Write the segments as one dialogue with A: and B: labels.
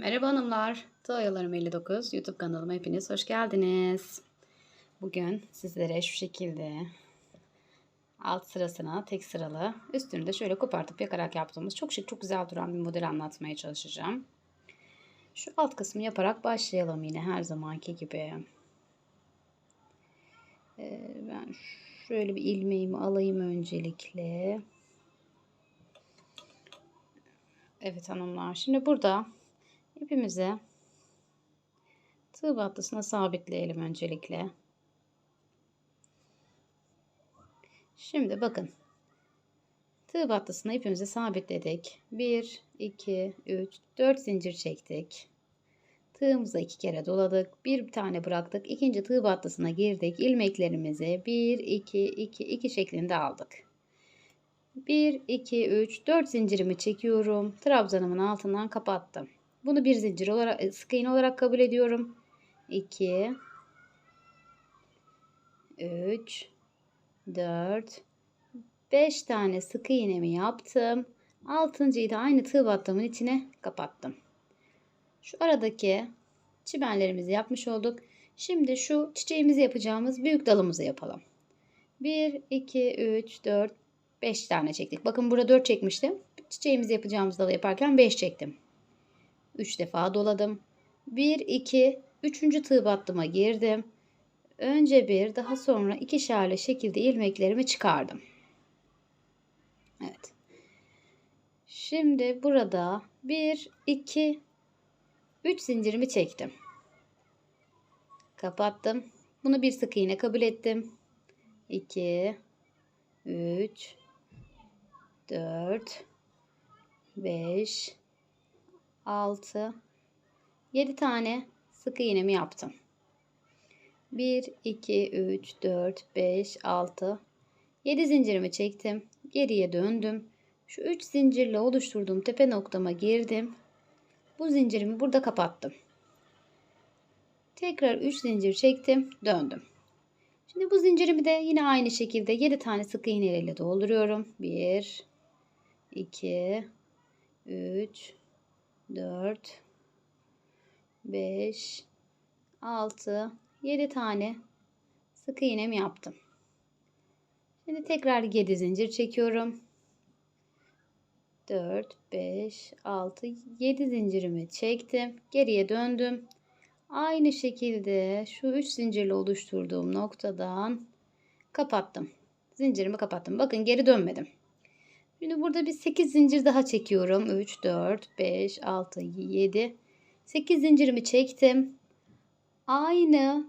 A: Merhaba hanımlar. Tığ 59 YouTube kanalıma hepiniz hoş geldiniz. Bugün sizlere şu şekilde alt sırasına tek sıralı üstünü de şöyle kopartıp yakarak yaptığımız çok şık çok güzel duran bir model anlatmaya çalışacağım. Şu alt kısmı yaparak başlayalım yine her zamanki gibi. Ee, ben şöyle bir ilmeğimi alayım öncelikle. Evet hanımlar şimdi burada ipimizi tığ battısına sabitleyelim öncelikle. Şimdi bakın. Tığ battısına ipimizi sabitledik. 1, 2, 3, 4 zincir çektik. Tığımıza iki kere doladık. Bir tane bıraktık. İkinci tığ battısına girdik. İlmeklerimizi 1, 2, 2, 2 şeklinde aldık. 1, 2, 3, 4 zincirimi çekiyorum. Trabzanımın altından kapattım. Bunu bir zincir olarak sık iğne olarak kabul ediyorum. 2 3 4 5 tane sık iğnemi yaptım. Altıncıyı da aynı tığ battığımın içine kapattım. Şu aradaki çimenlerimizi yapmış olduk. Şimdi şu çiçeğimizi yapacağımız büyük dalımızı yapalım. 1, 2, 3, 4, 5 tane çektik. Bakın burada 4 çekmiştim. Çiçeğimizi yapacağımız dalı yaparken 5 çektim. 3 defa doladım. 1, 2, 3. tığ battıma girdim. Önce bir, daha sonra ikişerli şekilde ilmeklerimi çıkardım. Evet. Şimdi burada 1, 2, 3 zincirimi çektim. Kapattım. Bunu bir sık iğne kabul ettim. 2, 3, 4, 5, 6, 7 tane sık iğnemi yaptım. 1, 2, 3, 4, 5, 6, 7 zincirimi çektim. Geriye döndüm. Şu 3 zincirle oluşturduğum tepe noktama girdim. Bu zincirimi burada kapattım. Tekrar 3 zincir çektim. Döndüm. Şimdi bu zincirimi de yine aynı şekilde 7 tane sık iğne ile dolduruyorum. 1, 2, 3, 4 5 6 7 tane sık iğnemi yaptım. Şimdi tekrar 7 zincir çekiyorum. 4 5 6 7 zincirimi çektim. Geriye döndüm. Aynı şekilde şu 3 zincirle oluşturduğum noktadan kapattım. Zincirimi kapattım. Bakın geri dönmedim. Şimdi burada bir 8 zincir daha çekiyorum. 3, 4, 5, 6, 7. 8 zincirimi çektim. Aynı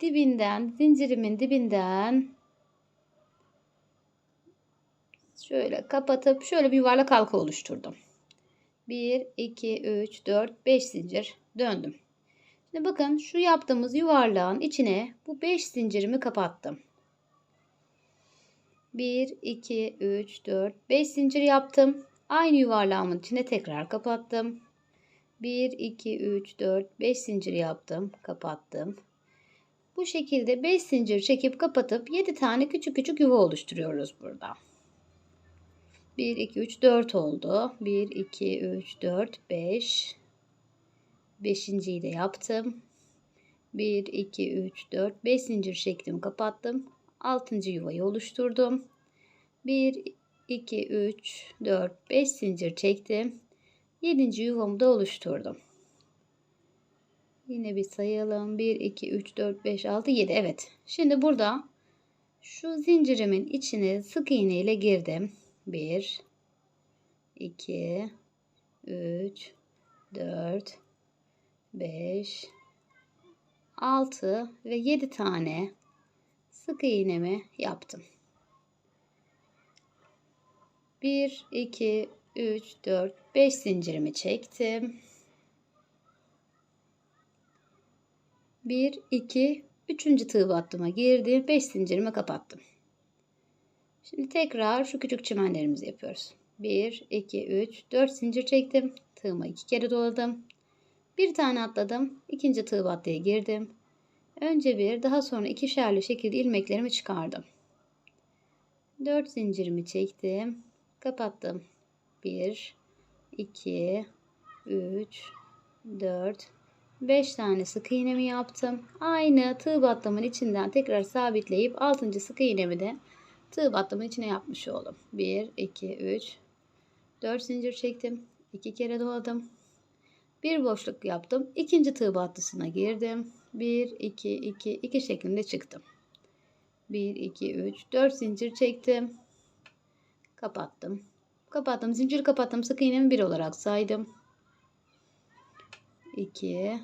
A: dibinden, zincirimin dibinden şöyle kapatıp şöyle bir yuvarlak halka oluşturdum. 1, 2, 3, 4, 5 zincir döndüm. Şimdi bakın şu yaptığımız yuvarlağın içine bu 5 zincirimi kapattım. 1, 2, 3, 4, 5 zincir yaptım. Aynı yuvarlağımın içine tekrar kapattım. 1, 2, 3, 4, 5 zincir yaptım. Kapattım. Bu şekilde 5 zincir çekip kapatıp 7 tane küçük küçük yuva oluşturuyoruz burada. 1, 2, 3, 4 oldu. 1, 2, 3, 4, 5. Beşinciyi de yaptım. 1, 2, 3, 4, 5 zincir çektim kapattım. 6. yuvayı oluşturdum. 1, 2, 3, 4, 5 zincir çektim. 7. yuvamı da oluşturdum. Yine bir sayalım. 1, 2, 3, 4, 5, 6, 7. Evet. Şimdi burada şu zincirimin içine sık iğne ile girdim. 1, 2, 3, 4, 5, 6 ve 7 tane sık iğnemi yaptım. 1, 2, 3, 4, 5 zincirimi çektim. 1, 2, 3. tığ battıma girdim. 5 zincirimi kapattım. Şimdi tekrar şu küçük çimenlerimizi yapıyoruz. 1, 2, 3, 4 zincir çektim. Tığıma 2 kere doladım. Bir tane atladım. İkinci tığ battıya girdim. Önce bir, daha sonra ikişerli şekilde ilmeklerimi çıkardım. 4 zincirimi çektim. Kapattım. 1 2 3 4, 5 tane sık iğnemi yaptım. Aynı tığ battımın içinden tekrar sabitleyip 6. sık iğnemi de tığ battımın içine yapmış oldum. 1, 2, 3, 4 zincir çektim. 2 kere doladım. Bir boşluk yaptım. İkinci tığ battısına girdim. 1, 2, 2, 2 şeklinde çıktım. 1, 2, 3, 4 zincir çektim. Kapattım. Kapattım. Zincir kapattım. Sık iğnemi 1 olarak saydım. 2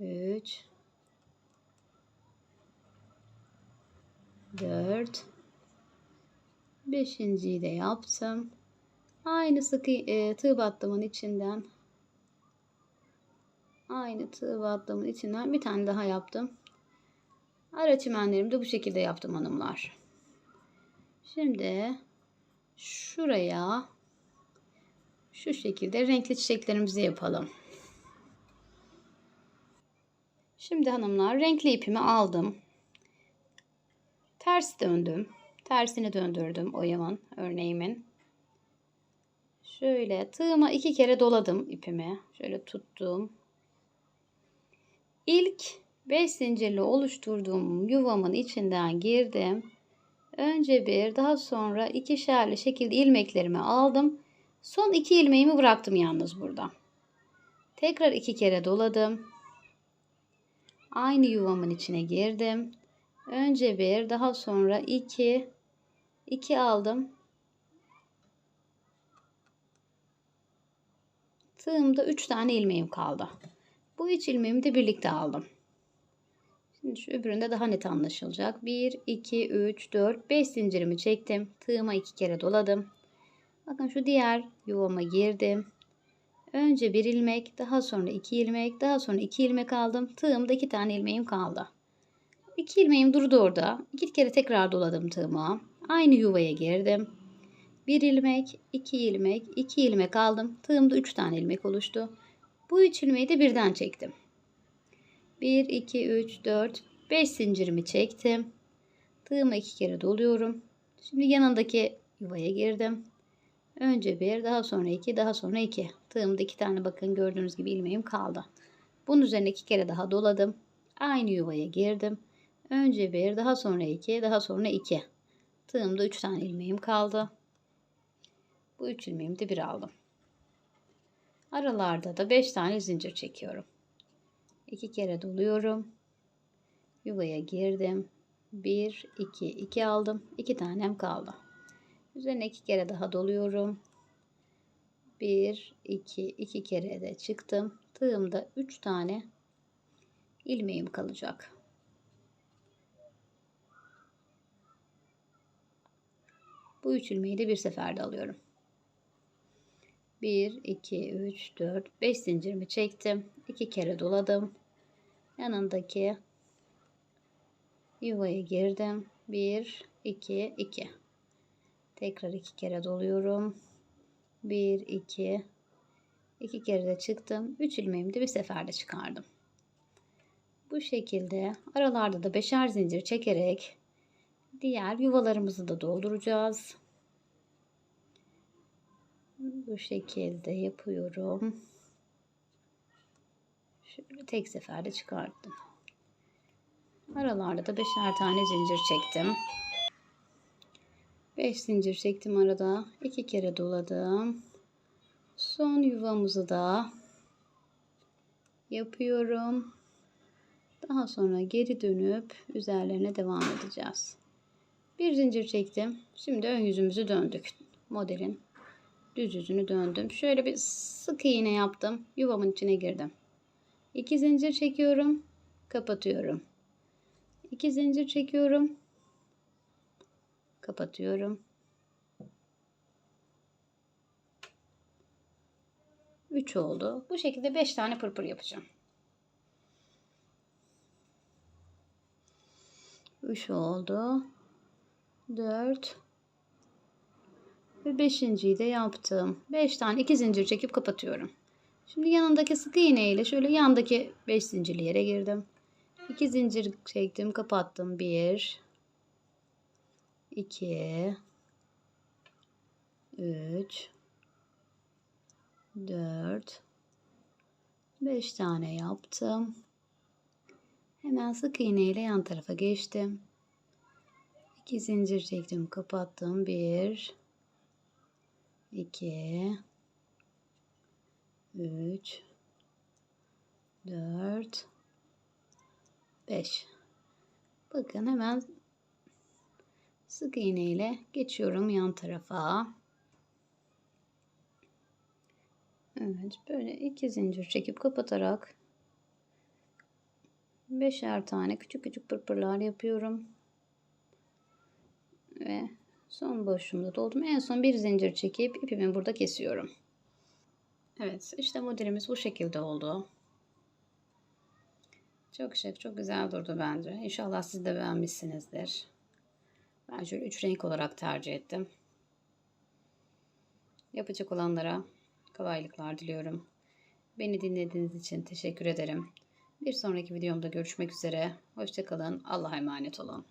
A: 3 4 Beşinciyi de yaptım. Aynı sık e, tığ battımın içinden aynı tığ battımın içinden bir tane daha yaptım. Ara çimenlerimi de bu şekilde yaptım hanımlar. Şimdi şuraya şu şekilde renkli çiçeklerimizi yapalım. Şimdi hanımlar renkli ipimi aldım. Ters döndüm. Tersini döndürdüm oyamın, örneğimin. Şöyle tığıma iki kere doladım ipimi. Şöyle tuttum. İlk 5 zincirli oluşturduğum yuvamın içinden girdim. Önce bir, daha sonra ikişerli şekilde ilmeklerimi aldım. Son iki ilmeğimi bıraktım yalnız burada. Tekrar iki kere doladım. Aynı yuvamın içine girdim. Önce bir, daha sonra iki, iki aldım. Tığımda üç tane ilmeğim kaldı. Bu üç ilmeğimi de birlikte aldım. Şimdi şu öbüründe daha net anlaşılacak. 1, 2, 3, 4, 5 zincirimi çektim. Tığıma iki kere doladım. Bakın şu diğer yuvama girdim. Önce bir ilmek, daha sonra iki ilmek, daha sonra iki ilmek aldım. Tığımda iki tane ilmeğim kaldı. İki ilmeğim durdu orada. İki kere tekrar doladım tığıma. Aynı yuvaya girdim. Bir ilmek, iki ilmek, iki ilmek aldım. Tığımda üç tane ilmek oluştu. Bu üç ilmeği de birden çektim. 1, 2, 3, 4, 5 zincirimi çektim. Tığıma iki kere doluyorum. Şimdi yanındaki yuvaya girdim. Önce bir, daha sonra iki, daha sonra iki. Tığımda iki tane bakın gördüğünüz gibi ilmeğim kaldı. Bunun üzerine iki kere daha doladım. Aynı yuvaya girdim. Önce bir, daha sonra iki, daha sonra iki. Tığımda üç tane ilmeğim kaldı. Bu üç ilmeğimi de bir aldım. Aralarda da beş tane zincir çekiyorum. İki kere doluyorum. Yuvaya girdim. Bir, iki, iki aldım. İki tanem kaldı. Üzerine iki kere daha doluyorum. Bir, iki, iki kere de çıktım. Tığımda üç tane ilmeğim kalacak. Bu üç ilmeği de bir seferde alıyorum. 1, 2, 3, 4, 5 zincirimi çektim. 2 kere doladım. Yanındaki yuvaya girdim. 1, 2, 2. Tekrar iki kere doluyorum. 1, 2, 2 kere de çıktım. 3 ilmeğimi de bir seferde çıkardım. Bu şekilde aralarda da beşer zincir çekerek diğer yuvalarımızı da dolduracağız. Bu şekilde yapıyorum. Şöyle tek seferde çıkarttım. Aralarda da beşer tane zincir çektim. 5 zincir çektim arada. 2 kere doladım. Son yuvamızı da yapıyorum. Daha sonra geri dönüp üzerlerine devam edeceğiz. Bir zincir çektim. Şimdi ön yüzümüzü döndük. Modelin düz yüzünü döndüm. Şöyle bir sık iğne yaptım. Yuvamın içine girdim. 2 zincir çekiyorum. Kapatıyorum. 2 zincir çekiyorum kapatıyorum. 3 oldu. Bu şekilde 5 tane pırpır yapacağım. 3 oldu. 4 ve 5.yi de yaptım. 5 tane 2 zincir çekip kapatıyorum. Şimdi yanındaki sık iğne ile şöyle yandaki 5 zincirli yere girdim. 2 zincir çektim, kapattım. 1 2 3 4 5 tane yaptım. Hemen sık iğne ile yan tarafa geçtim. 2 zincir çektim, kapattım. 1 2 3 4 5 Bakın hemen sık iğne ile geçiyorum yan tarafa. Evet böyle iki zincir çekip kapatarak beşer tane küçük küçük pırpırlar yapıyorum. Ve son boşluğumda doldum. En son bir zincir çekip ipimi burada kesiyorum. Evet işte modelimiz bu şekilde oldu. Çok şık, çok güzel durdu bence. İnşallah siz de beğenmişsinizdir. Ben şöyle üç renk olarak tercih ettim. Yapacak olanlara kolaylıklar diliyorum. Beni dinlediğiniz için teşekkür ederim. Bir sonraki videomda görüşmek üzere. Hoşçakalın. Allah'a emanet olun.